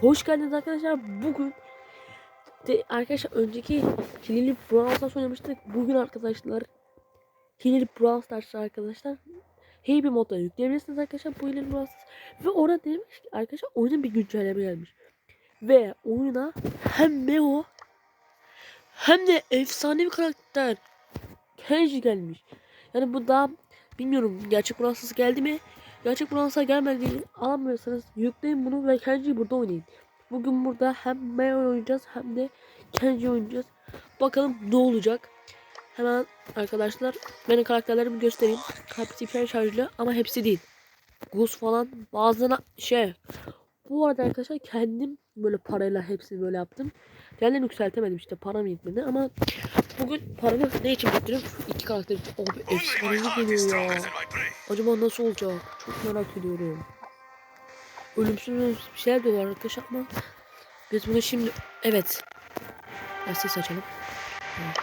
Hoş geldiniz arkadaşlar. Bugün de arkadaşlar önceki Hileli Brawl Stars oynamıştık. Bugün arkadaşlar Hileli Brawl Stars arkadaşlar bir modda yükleyebilirsiniz arkadaşlar bu Hileli Brawl Stars. Ve orada demiş ki arkadaşlar oyuna bir güncelleme gelmiş. Ve oyuna hem Meo hem de efsane bir karakter Kenji gelmiş. Yani bu daha bilmiyorum gerçek Brawl Stars geldi mi? Gerçek Bronze'a gelmediğini alamıyorsanız yükleyin bunu ve Kenji'yi burada oynayın. Bugün burada hem Meo oynayacağız hem de Kenji oynayacağız. Bakalım ne olacak. Hemen arkadaşlar benim karakterlerimi göstereyim. Hepsi hiper şarjlı ama hepsi değil. Gus falan bazılarına şey. Bu arada arkadaşlar kendim böyle parayla hepsini böyle yaptım. Diğerlerini yükseltemedim işte param yetmedi ama bugün paramı ne için? Şu iki karakter. Abi efsanevi geliyor ya. Acaba nasıl olacak? Çok merak ediyorum. Ölümsüz bir şeyler diyorlar arkadaşlar ama biz bunu şimdi evet. Ya ses açalım. Evet.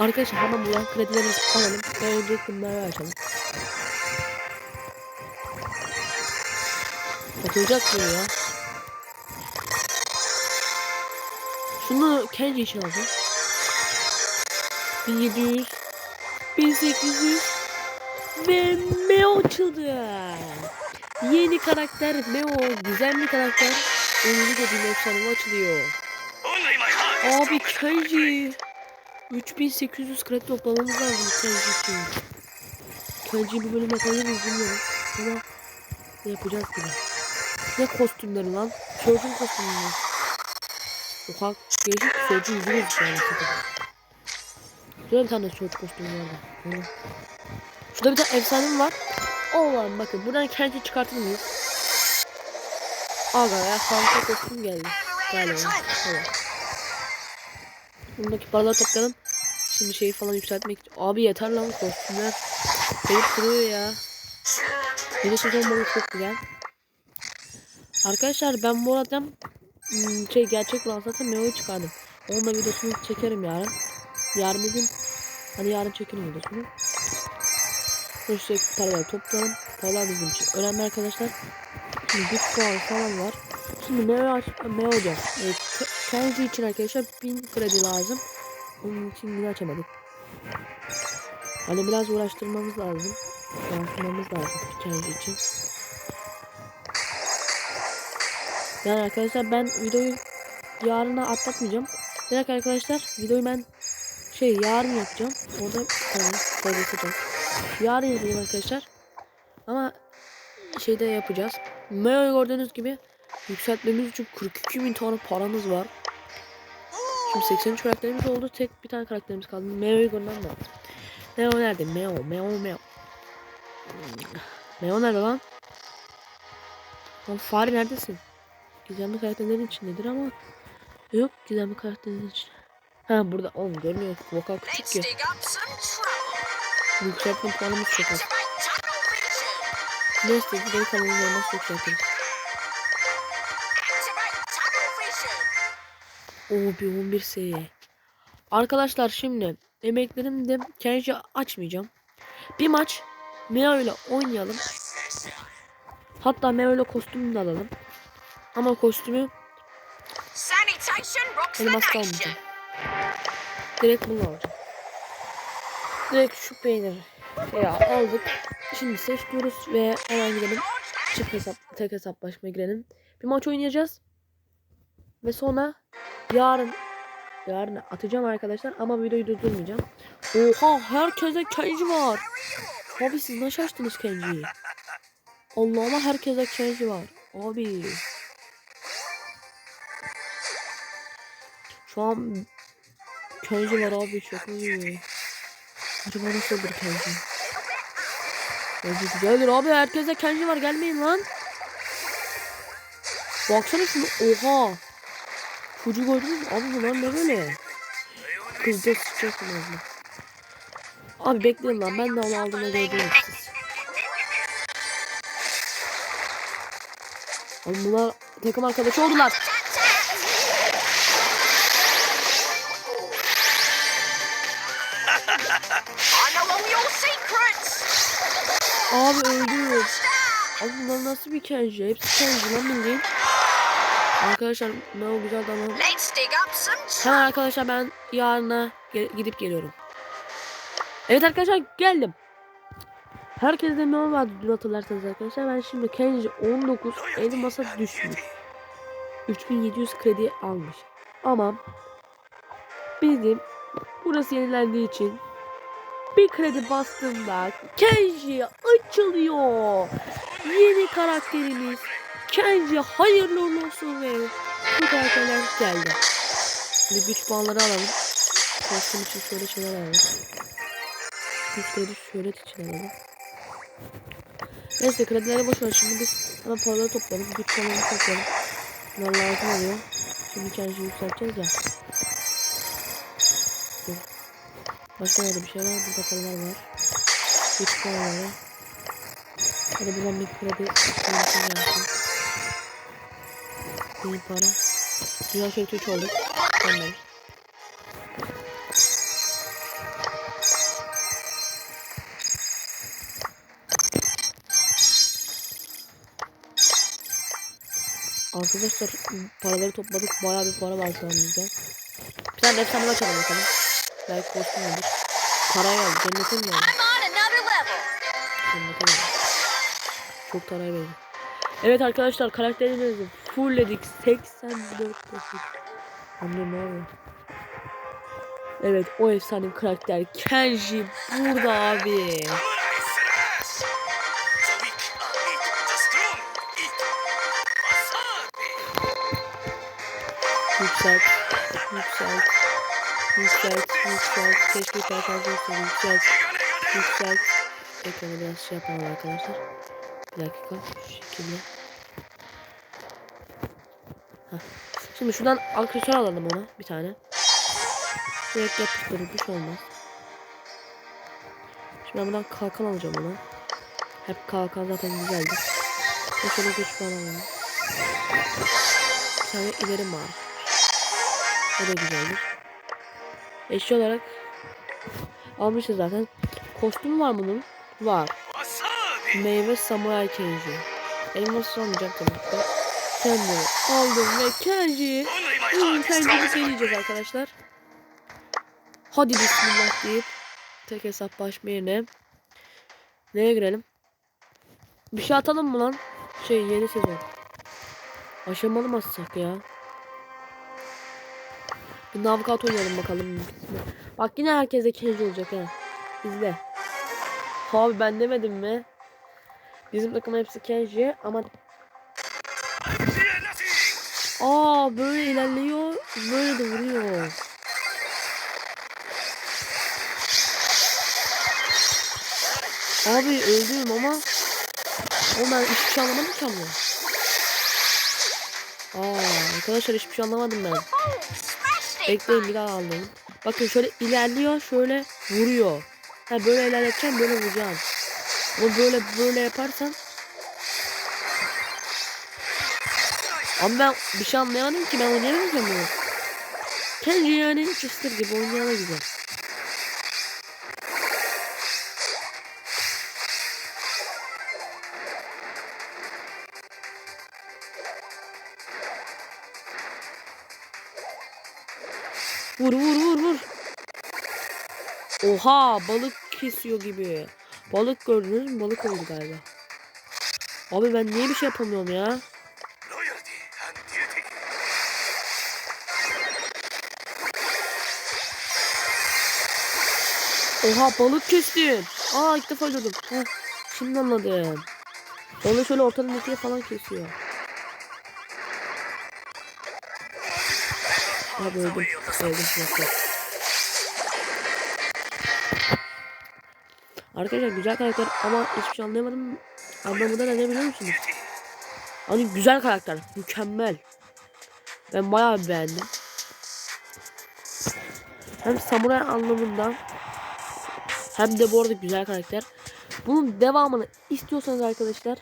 Arkadaşlar hemen buradan kredilerimizi alalım. önce bunları açalım. Atılacak diyor ya. Şunu Kenji için alacağım. 1700 1800 ve Meo açıldı. Yeni karakter Meo. Güzel bir karakter. Oyunu dediğim efsane açılıyor. Abi Kenji. 3800 kredi toplamamız lazım Kenji için. Kenji'yi bir bölüm yapabiliriz bilmiyorum. Ama yapacağız gibi. Ne kostümleri lan? Çocuğun kostümü mü? Oha değişik çocuğu yüzüyoruz şu Şöyle bir tane çocuk kostümü vardı. Şurada bir tane efsanem var. Allah'ım bakın buradan kendi çıkartır mıyız? Aga ya harika kostüm geldi. Galiba. Evet. Bundaki paraları toplayalım. Şimdi şeyi falan yükseltmek. Abi yeter lan kostümler. Gelip duruyor ya. Yeni sezon balığı çok güzel. Arkadaşlar ben bu arada hmm, şey gerçek olan zaten Meo'yu çıkardım. Onunla videosunu çekerim yarın. Yarın dedim. Hani yarın çekerim videosunu. Sürekli paraları toplayalım. Paralar bizim için önemli arkadaşlar. Şimdi puanı falan var. Şimdi Meo, aç Meo hocam. Evet, Ke- Kenji için arkadaşlar 1000 kredi lazım. Onun için yine açamadık. Hani biraz uğraştırmamız lazım. Uğraştırmamız lazım Kenji için. Yani arkadaşlar ben videoyu yarına atlatmayacağım. Direkt arkadaşlar videoyu ben şey yarın yapacağım. Orada paylaşacağım. Yarın yapacağım arkadaşlar. Ama şeyde yapacağız. Meo'yu gördüğünüz gibi yükseltmemiz için 42 bin tane paramız var. Şimdi 83 karakterimiz oldu. Tek bir tane karakterimiz kaldı. Meo'yu görmem lazım. Meo nerede? Meo, Meo, Meo. Meo nerede lan? Lan fare neredesin? Gizemli karakterlerin içindedir ama yok gizemli karakterlerin için. Ha burada oğlum görmüyor. Vokal küçük ya. Yükseltme puanımız çok az. Neyse geri kalanını nasıl vision. Oo bir 11 seviye. Arkadaşlar şimdi emeklerim de Kenji açmayacağım. Bir maç Meo ile oynayalım. Hatta Meo ile kostümünü de alalım. Ama kostümü elmas kalmayacak. Direkt bunu alacağım. Direkt şu peyniri ya aldık. Şimdi seçiyoruz ve hemen gidelim. Çift hesap, tek hesaplaşmaya girelim. Bir maç oynayacağız. Ve sonra yarın yarın atacağım arkadaşlar ama videoyu durdurmayacağım. Oha herkese Kenji var. Abi siz nasıl açtınız Kenji'yi? Allah'ıma herkese Kenji var. Abi. Şu an Kenji var abi şaka gibi. Acaba nasıl olur Kenji? Kenji güzeldir abi herkese Kenji var gelmeyin lan. Baksana şunu oha. Çocuğu gördünüz mü? Abi bunlar ne böyle? Kız da sıçıyorsun abla. Abi bekleyin lan ben de onu aldığımda gördüm siz. Abi bunlar takım arkadaşı oldular. Abi öldü. Abi bunlar nasıl bir Kenji? Hepsi Kenji lan bildiğin. Arkadaşlar ne o güzel some Hemen arkadaşlar ben yarına ge- gidip geliyorum. Evet arkadaşlar geldim. Herkese de ne vardı dün hatırlarsanız arkadaşlar. Ben şimdi Kenji 19 elmasa düşmüş. 3700 kredi almış. Ama bizim burası yenilendiği için bir kredi bastığımda Kenji açılıyor. Yeni karakterimiz Kenji hayırlı olsun ve bu karakterler geldi. Şimdi güç puanları alalım. Kostüm için şöyle şeyler alalım. Güç kredi şöyle için alalım. Neyse kredileri boş şimdi biz hemen paraları toplayalım. Güç puanlarını toplayalım. Bunlar lazım oluyor. Şimdi kendimizi yükselteceğiz ya. Başka nerede bir şey var? Burada paralar var. Güç puanları. Hadi buradan bir kredi yapalım. İyi para. Dünya şöyle 3 olduk. Tamam. Arkadaşlar paraları topladık. Bayağı bir para var şu an bizde. Bir tane efsane açalım bakalım. Belki kostüm olur. Para geldi. Geldi. On another level. Cennete geldi. Çok paraya verdi. Evet arkadaşlar karakterimizi fullledik. 84 dakika. Anne ne oluyor? Evet o efsane karakter Kenji burada abi. Yükselt. Yükselt. Yükselt. Yükselt. Keşke performansını yükselt. Yükselt. Ekranı biraz şey yapalım arkadaşlar. Bir dakika. Şu şekilde. Heh. Şimdi şuradan aksesuar alalım ona. Bir tane. Direkt yapıştırır. Bir şey olmaz. Şimdi ben buradan kalkan alacağım ona. Hep kalkan zaten güzeldi. Şöyle güç falan alalım. Bir tane ileri var. O da güzeldir. Eşya olarak almışız zaten. Kostüm var bunun. Var. Meyve samuray Kenji. Elmas almayacağım tabii ki. Bunu aldım ve Kenji. Hmm, Kenji'yi deneyeceğiz brain. arkadaşlar. Hadi bismillah deyip tek hesaplaşma yerine neye girelim? Bir şey atalım mı lan? Şey yeni sezon. Aşamalı mı ya? Bir navigat oynayalım bakalım. Bak yine herkese Kenji olacak ha. İzle. Abi ben demedim mi? Bizim takım hepsi Kenji ama! Aa böyle ilerliyor, böyle de vuruyor. Abi öldüm ama ama ben hiçbir şey anlamadım ki ama. Aa arkadaşlar hiçbir şey anlamadım ben. Bekleyin bir daha aldım. Bakın şöyle ilerliyor, şöyle vuruyor. Ha böyle ilerleteceğim, böyle vuracağım. Ama böyle böyle yaparsan Ama ben bir şey anlayamadım ki ben oynayamadım ki bunu. Kendi yani Chester gibi oynayana güzel. Vur vur vur vur. Oha balık kesiyor gibi. Balık gördünüz mü? Balık oldu galiba. Abi ben niye bir şey yapamıyorum ya? Oha balık kestin. Aa ilk defa gördüm. Heh, şimdi anladım. Balığı şöyle ortadan ikiye falan kesiyor. Abi öldüm. Öldüm. Yok. Arkadaşlar güzel karakter ama hiçbir şey anlayamadım. Anlamı da ne biliyor musunuz? Hani güzel karakter. Mükemmel. Ben bayağı beğendim. Hem samuray anlamında hem de bu arada güzel karakter. Bunun devamını istiyorsanız arkadaşlar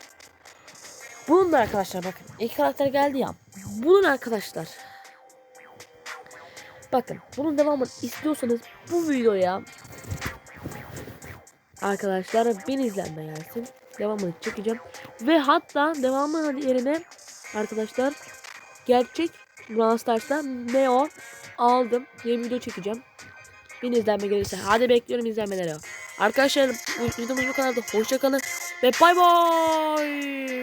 bunun da arkadaşlar bakın iki karakter geldi ya. Bunun arkadaşlar bakın bunun devamını istiyorsanız bu videoya arkadaşlar bin izlenme gelsin. Devamını çekeceğim. Ve hatta devamı yerine arkadaşlar gerçek Brawl Stars'ta ne o? Aldım. Yeni video çekeceğim. Bin izlenme gelirse. Hadi bekliyorum izlenmeleri. Arkadaşlar videomuz bu kadardı. Hoşçakalın ve bay bay.